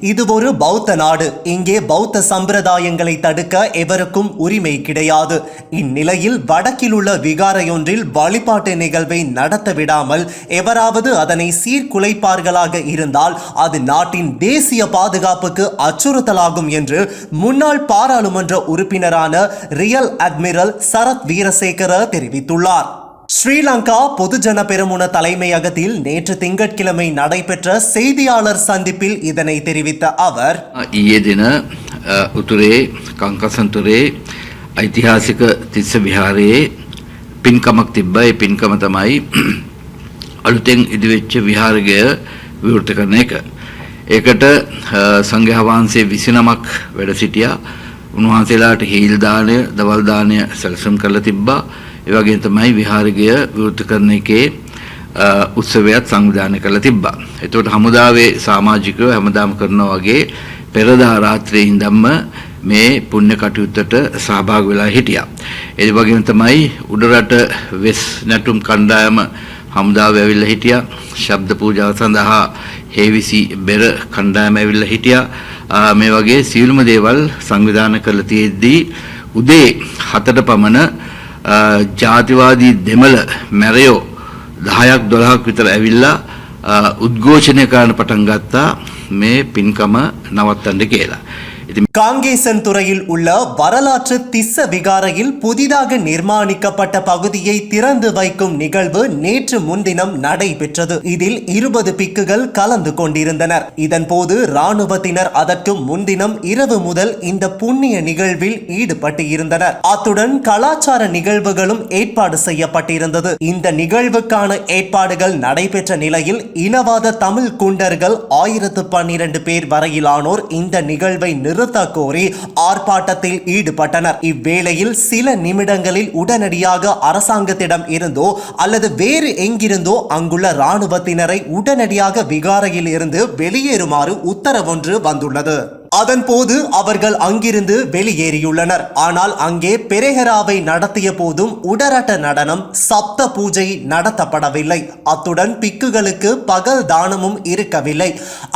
இது ஒரு பௌத்த நாடு. இங்கே பௌத்த சம்பிரதாயங்களை தடுக்க எவருக்கும் உரிமை கிடையாது. இந்நிலையில் வடக்கில் உள்ள விகாரையொன்றில் வழிபாட்டு நிகழ்வை நடத்த விடாமல் எவராவது அதனை சீர்குலைப்பார்களாக இருந்தால் அது நாட்டின் தேசிய பாதுகாப்புக்கு அச்சுறுத்தலாகும் என்று முன்னாள் பாராளுமன்ற உறுப்பினரான ரியல் அட்மிரல் சரத் வீரசேகர தெரிவித்துள்ளார். ஸ்ரீலங்கா பொதுஜன பெருமுன தலைமையகத்தில் நேற்று திங்கட்கிழமை நடைபெற்ற செய்தியாளர் சந்திப்பில் இதனை தெரிவித்த அவர் ඊයේ දින අ, උතුරේ කංකසන්තුරේ ඓතිහාසික තිස්ස විහාරයේ පින්කමක් තිබ්බ ඒ පින්කම තමයි අලුතෙන් ඉදිවෙච්ච විහාරගය විවෘත කරන එක. ඒකට අ, සංඝයා වහන්සේ විසිනමක් වැඩ සිටියා උන්වහන්සේලාට හීල් දානය දවල් දානය සැලසුම් කරලා තිබ්බා ඒ වගේම තමයි විහාරගය විවෘත කරන එකේ අ, උත්සවයක් සංවිධානය කරලා තිබ්බා. එතකොට හමුදාවේ සමාජිකයෝ හැමදාම කරනවා වගේ පෙරදා රාත්‍රියේ ඉඳන්ම මේ පුණ්‍ය කටයුත්තට සහභාගී වෙලා හිටියා. ඒ වගේම තමයි උඩරට වෙස් නැටුම් කණ්ඩායම හමුදාව ඇවිල්ලා හිටියා. ශබ්ද පූජාව සඳහා හේවිසි බෙර කණ්ඩායම ඇවිල්ලා හිටියා. ආ, මේ වගේ සියලුම දේවල් සංවිධානය කරලා තියෙද්දී උදේ 7ට පමණ අ, ජාතිවාදී දෙමළ මැරයෝ 10ක් 12ක් විතර ඇවිල්ලා අ, උද්ඝෝෂණය කරන්න පටන් ගත්තා මේ පින්කම නවත්තන්න කියලා. காங்கேசன் துறையில் உள்ள வரலாற்று திஸ்ஸ விகாரையில் புதிதாக நிர்மாணிக்கப்பட்ட பகுதியை திறந்து வைக்கும் நிகழ்வு நேற்று முன்தினம் நடைபெற்றது. இதில் இருபது பிக்குகள் கலந்து கொண்டிருந்தனர். இதன்போது ராணுவத்தினர் அதற்கு முன்தினம் இரவு முதல் இந்த புண்ணிய நிகழ்வில் ஈடுபட்டு இருந்தனர். அத்துடன் கலாச்சார நிகழ்வுகளும் ஏற்பாடு செய்யப்பட்டிருந்தது. இந்த நிகழ்வுக்கான ஏற்பாடுகள் நடைபெற்ற நிலையில் இனவாத தமிழ் குண்டர்கள் ஆயிரத்து பன்னிரண்டு பேர் வரையிலானோர் இந்த நிகழ்வை நிறு நிறுத்த கோரி ஆர்ப்பாட்டத்தில் ஈடுபட்டனர். இவ்வேளையில் சில நிமிடங்களில் உடனடியாக அரசாங்கத்திடம் இருந்தோ அல்லது வேறு எங்கிருந்தோ அங்குள்ள இராணுவத்தினரை உடனடியாக விகாரையில் இருந்து வெளியேறுமாறு உத்தரவொன்று வந்துள்ளது. அதன்போது அவர்கள் அங்கிருந்து வெளியேறியுள்ளனர். ஆனால் அங்கே பெரேஹராவை நடத்திய போதும் உடரட்ட நடனம் சப்த பூஜை நடத்தப்படவில்லை. அத்துடன் பிக்குகளுக்கு பகல் தானமும் இருக்கவில்லை.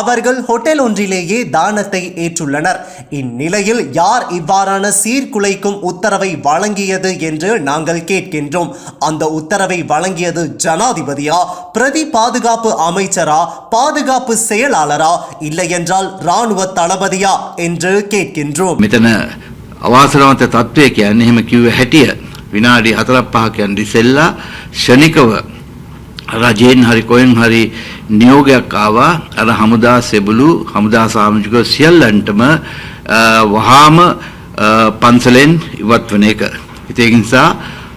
அவர்கள் ஹோட்டல் ஒன்றிலேயே தானத்தை ஏற்றுள்ளனர். இந்நிலையில் யார் இவ்வாறான சீர்குலைக்கும் உத்தரவை வழங்கியது என்று நாங்கள் கேட்கின்றோம். அந்த உத்தரவை வழங்கியது ஜனாதிபதியா பிரதி பாதுகாப்பு அமைச்சரா பாதுகாப்பு செயலாளரா இல்லையென்றால் ராணுவ தளபதியா என்று கேட்கின்றோம் මෙතන අවාසනාවන්ත තත්ත්වය කියන්නේ එහෙම කිව්ව හැටිය විනාඩි 4 5ක් යන ඉස්සෙල්ලා ෂණිකව රජයෙන් හරි කොහෙන් හරි නියෝගයක් ආවා අර හමුදා සෙබළු හමුදා සාමාජිකයෝ සියල්ලන්ටම අ, වහාම අ, පන්සලෙන් ඉවත් වන එක. ඉතින් ඒක නිසා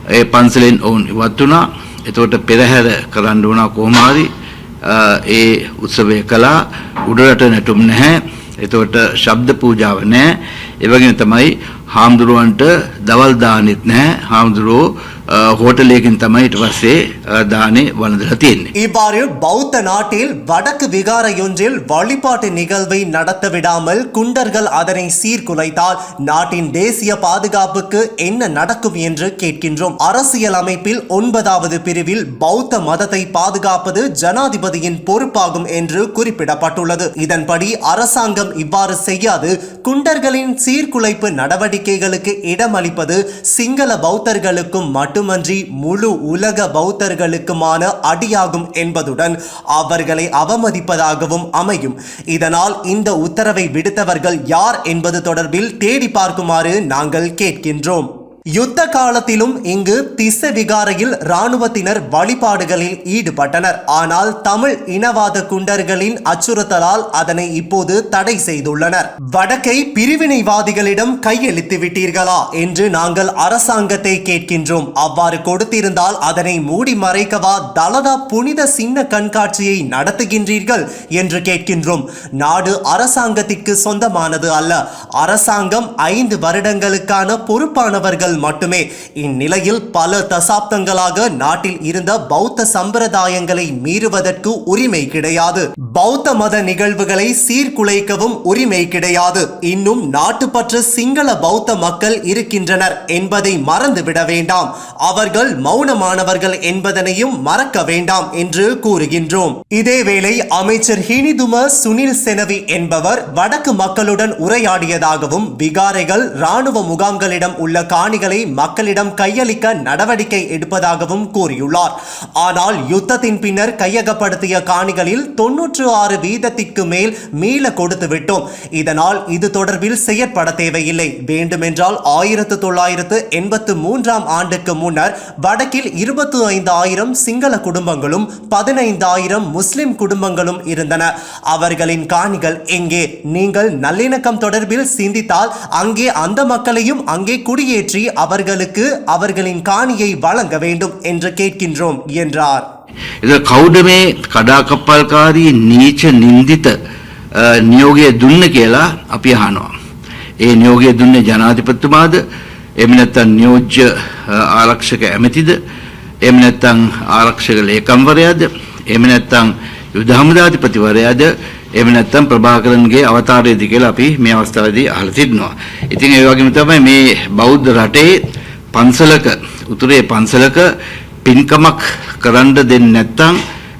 ඒ පන්සලෙන් ඔවුන් ඉවත් වුණා. එතකොට පෙරහැර කරන්න වුණා කොහොම හරි අ, ඒ උත්සවය කළා උඩරට නැටුම් නැහැ. එතකොට ශබ්ද පූජාව නැහැ. ඒ වගේම තමයි හාමුදුරුවන්ට දවල් දාන්නෙත් නැහැ. හාමුදුරුවෝ අ, හෝටලයකින් තමයි ඊට පස්සේ අ, දානේ වළඳලා තියෙන්නේ. இவ்வாறு பௌத்த நாட்டில் வடக்கு விகாரையொன்றில் வழிபாட்டு நிகழ்வை நடத்த விடாமல் குண்டர்கள் அதனை சீர்குலைத்தால் நாட்டின் தேசிய பாதுகாப்புக்கு என்ன நடக்கும் என்று கேட்கின்றோம் அரசியல் அமைப்பில் ஒன்பதாவது பிரிவில் பௌத்த மதத்தை பாதுகாப்பது ஜனாதிபதியின் பொறுப்பாகும் என்று குறிப்பிடப்பட்டுள்ளது இதன்படி அரசாங்கம் இவ்வாறு செய்யாது குண்டர்களின் சீர்குலைப்பு நடவடிக்கைகளுக்கு இடமளிப்பது சிங்கள பௌத்தர்களுக்கும் மட்டுமன்றி முழு உலக பௌத்தர்களுக்குமான அடியாகும் என்பதுடன் அவர்களை அவமதிப்பதாகவும் அமையும். இதனால் இந்த உத்தரவை விடுத்தவர்கள் யார் என்பது தொடர்பில் தேடி பார்க்குமாறு நாங்கள் கேட்கின்றோம். யுத்த காலத்திலும் இங்கு திச விகாரையில் இராணுவத்தினர் வழிபாடுகளில் ஈடுபட்டனர். ஆனால் தமிழ் இனவாத குண்டர்களின் அச்சுறுத்தலால் அதனை இப்போது தடை செய்துள்ளனர். வடக்கை பிரிவினைவாதிகளிடம் கையெழுத்து விட்டீர்களா என்று நாங்கள் அரசாங்கத்தை கேட்கின்றோம். அவ்வாறு கொடுத்திருந்தால் அதனை மூடி மறைக்கவா தலதா புனித சின்ன கண்காட்சியை நடத்துகின்றீர்கள் என்று கேட்கின்றோம். நாடு அரசாங்கத்திற்கு சொந்தமானது அல்ல. அரசாங்கம் ஐந்து வருடங்களுக்கான பொறுப்பானவர்கள் ஆண்டுகள் மட்டுமே. இந்நிலையில் பல தசாப்தங்களாக நாட்டில் இருந்த பௌத்த சம்பிரதாயங்களை மீறுவதற்கு உரிமை கிடையாது. பௌத்த மத நிகழ்வுகளை சீர்குலைக்கவும் உரிமை கிடையாது. இன்னும் நாட்டுப்பற்று சிங்கள பௌத்த மக்கள் இருக்கின்றனர் என்பதை மறந்துவிட வேண்டாம். அவர்கள் மௌனமானவர்கள் என்பதனையும் மறக்க வேண்டாம் என்று கூறுகின்றோம். இதேவேளை அமைச்சர் ஹினிதும சுனில் செனவி என்பவர் வடக்கு மக்களுடன் உரையாடியதாகவும் விகாரைகள் ராணுவ முகாம்களிடம் உள்ள காணிகள் மக்களிடம் கையளிக்க நடவடிக்கை எடுப்பதாகவும் கூறியுள்ளார். ஆனால் யுத்தத்தின் பின்னர் கையகப்படுத்திய காணிகளில் தொன்னூற்று ஆறு வீதத்திற்கு மேல் மீள கொடுத்து விட்டோம். இதனால் இது தொடர்பில் செயற்பட தேவையில்லை. வேண்டுமென்றால் ஆயிரத்து தொள்ளாயிரத்து எண்பத்து மூன்றாம் ஆண்டுக்கு முன்னர் வடக்கில் இருபத்தி ஐந்து ஆயிரம் சிங்கள குடும்பங்களும் பதினைந்தாயிரம் முஸ்லிம் குடும்பங்களும் இருந்தன. அவர்களின் காணிகள் எங்கே? நீங்கள் நல்லிணக்கம் தொடர்பில் சிந்தித்தால் அங்கே அந்த மக்களையும் அங்கே குடியேற்றி அவர்களுக்கு அவர்களின் காணியை வழங்க வேண்டும் என்று கேட்கின்றோம் என்றார் එද කවුඩ මේ කඩාකප්පල්කාරී නීච නින්දිත අ, නියෝගය දුන්න කියලා අපි අහනවා. ඒ නියෝගය දුන්නේ ජනාධිපතිතුමාද එම නැත්තම් නියෝජ්‍ය අ, ආරක්ෂක ඇමතිද එම නැත්තම් ආරක්ෂක ලේකම්වරයාද එම නැත්තම් යුද හමුදාධිපතිවරයාද එම නැත්තම් ප්‍රභාකරන්ගේ අවතාරයේද කියලා අපි මේ අවස්ථාවේදී අහලා තිබෙනවා. ඉතින් ඒ වගේම තමයි මේ බෞද්ධ රටේ පන්සලක උතුරේ පන්සලක පින්කමක් කරන්න දෙන්නේ නැත්නම්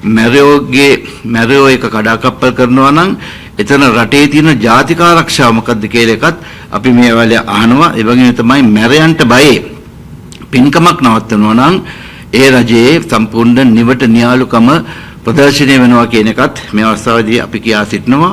මැරයෝගේ මැරයෝ එක කඩාකප්පල් කරනවා නම් එතන රටේ තියෙන ජාතික ආරක්ෂාව මොකද්ද කියලා එකත් අපි මේ වෙලාවේ අහනවා ඒ වගේම තමයි මැරයන්ට බයේ පින්කමක් නවත්තනවා නම් ඒ රජයේ සම්පූර්ණ නිවට නියාලුකම ප්‍රදර්ශනය වෙනවා කියන එකත් මේ අවස්ථාවේදී අපි කියා සිටිනවා.